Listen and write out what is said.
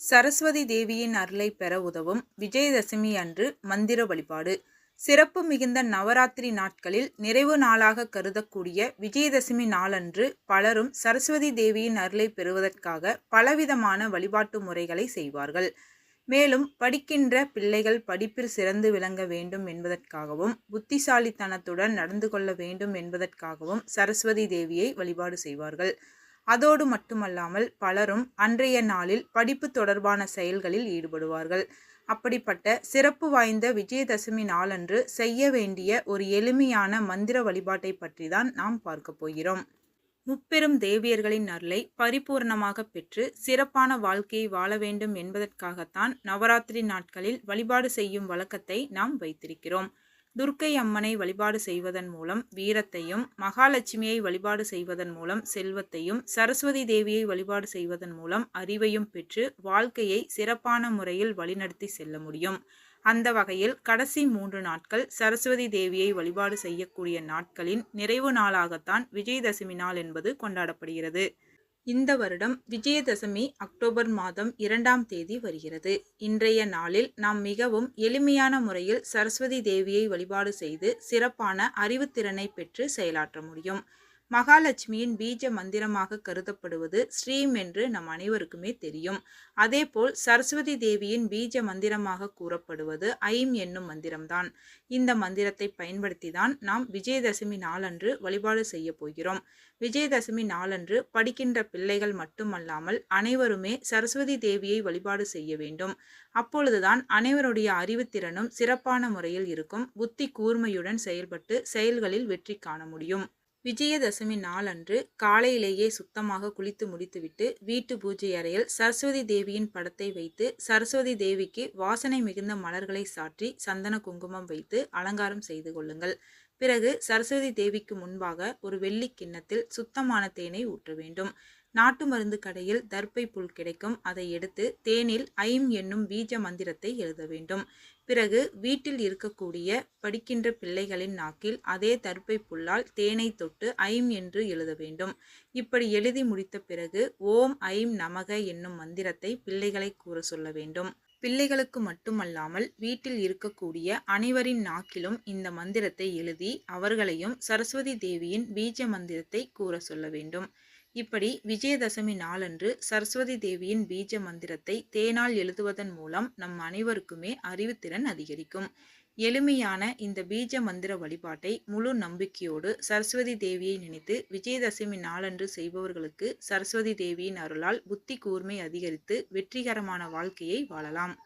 சரஸ்வதி தேவியின் அருளை பெற உதவும் விஜயதசமி அன்று மந்திர வழிபாடு. சிறப்பு மிகுந்த நவராத்திரி நாட்களில் நிறைவு நாளாக கருதக்கூடிய விஜயதசமி நாளன்று பலரும் சரஸ்வதி தேவியின் அருளை பெறுவதற்காக பலவிதமான வழிபாட்டு முறைகளை செய்வார்கள். மேலும் படிக்கின்ற பிள்ளைகள் படிப்பில் சிறந்து விளங்க வேண்டும் என்பதற்காகவும் புத்திசாலித்தனத்துடன் நடந்து கொள்ள வேண்டும் என்பதற்காகவும் சரஸ்வதி தேவியை வழிபாடு செய்வார்கள். அதோடு மட்டுமல்லாமல் பலரும் அன்றைய நாளில் படிப்பு தொடர்பான செயல்களில் ஈடுபடுவார்கள். அப்படிப்பட்ட சிறப்பு வாய்ந்த விஜயதசமி நாளன்று செய்ய வேண்டிய ஒரு எளிமையான மந்திர வழிபாட்டை பற்றி தான் நாம் பார்க்க போகிறோம். முப்பெரும் தேவியர்களின் அருளை பரிபூர்ணமாக பெற்று சிறப்பான வாழ்க்கையை வாழ வேண்டும் என்பதற்காகத்தான் நவராத்திரி நாட்களில் வழிபாடு செய்யும் வழக்கத்தை நாம் வைத்திருக்கிறோம். துர்க்கை அம்மனை வழிபாடு செய்வதன் மூலம் வீரத்தையும் மகாலட்சுமியை வழிபாடு செய்வதன் மூலம் செல்வத்தையும் சரஸ்வதி தேவியை வழிபாடு செய்வதன் மூலம் அறிவையும் பெற்று வாழ்க்கையை சிறப்பான முறையில் வழிநடத்தி செல்ல முடியும். அந்த வகையில் கடைசி மூன்று நாட்கள் சரஸ்வதி தேவியை வழிபாடு செய்யக்கூடிய நாட்களின் நிறைவு நாளாகத்தான் விஜயதசமி நாள் என்பது கொண்டாடப்படுகிறது. இந்த வருடம் விஜயதசமி அக்டோபர் மாதம் இரண்டாம் தேதி வருகிறது. இன்றைய நாளில் நாம் மிகவும் எளிமையான முறையில் சரஸ்வதி தேவியை வழிபாடு செய்து சிறப்பான அறிவுத்திறனை பெற்று செயலாற்ற முடியும். மகாலட்சுமியின் பீஜ மந்திரமாக கருதப்படுவது ஸ்ரீம் என்று நம் அனைவருக்குமே தெரியும். அதேபோல் சரஸ்வதி தேவியின் பீஜ மந்திரமாக கூறப்படுவது ஐம் என்னும் மந்திரம்தான். இந்த மந்திரத்தை பயன்படுத்தி தான் நாம் விஜயதசமி நாளன்று வழிபாடு செய்ய போகிறோம். விஜயதசமி நாளன்று படிக்கின்ற பிள்ளைகள் மட்டுமல்லாமல் அனைவருமே சரஸ்வதி தேவியை வழிபாடு செய்ய வேண்டும். அப்பொழுதுதான் அனைவருடைய அறிவுத்திறனும் சிறப்பான முறையில் இருக்கும். புத்தி கூர்மையுடன் செயல்பட்டு செயல்களில் வெற்றி காண முடியும். விஜயதசமி நாளன்று காலையிலேயே சுத்தமாக குளித்து முடித்துவிட்டு வீட்டு பூஜை அறையில் சரஸ்வதி தேவியின் படத்தை வைத்து சரஸ்வதி தேவிக்கு வாசனை மிகுந்த மலர்களை சாற்றி சந்தன குங்குமம் வைத்து அலங்காரம் செய்து கொள்ளுங்கள். பிறகு சரஸ்வதி தேவிக்கு முன்பாக ஒரு வெள்ளி கிண்ணத்தில் சுத்தமான தேனை ஊற்ற வேண்டும். நாட்டு மருந்து கடையில் தர்ப்பை புல் கிடைக்கும். அதை எடுத்து தேனில் ஐம் என்னும் பீஜ மந்திரத்தை எழுத வேண்டும். பிறகு வீட்டில் இருக்கக்கூடிய படிக்கின்ற பிள்ளைகளின் நாக்கில் அதே தர்ப்பை புல்லால் தேனை தொட்டு ஐம் என்று எழுத வேண்டும். இப்படி எழுதி முடித்த பிறகு ஓம் ஐம் நமக என்னும் மந்திரத்தை பிள்ளைகளை கூற சொல்ல வேண்டும். பிள்ளைகளுக்கு மட்டுமல்லாமல் வீட்டில் இருக்கக்கூடிய அனைவரின் நாக்கிலும் இந்த மந்திரத்தை எழுதி அவர்களையும் சரஸ்வதி தேவியின் பீஜ மந்திரத்தை கூற சொல்ல வேண்டும். இப்படி விஜயதசமி நாளன்று சரஸ்வதி தேவியின் பீஜ மந்திரத்தை தேனால் எழுதுவதன் மூலம் நம் அனைவருக்குமே அறிவுத்திறன் அதிகரிக்கும். எளிமையான இந்த பீஜ மந்திர வழிபாட்டை முழு நம்பிக்கையோடு சரஸ்வதி தேவியை நினைத்து விஜயதசமி நாளன்று செய்பவர்களுக்கு சரஸ்வதி தேவியின் அருளால் புத்தி கூர்மை அதிகரித்து வெற்றிகரமான வாழ்க்கையை வாழலாம்.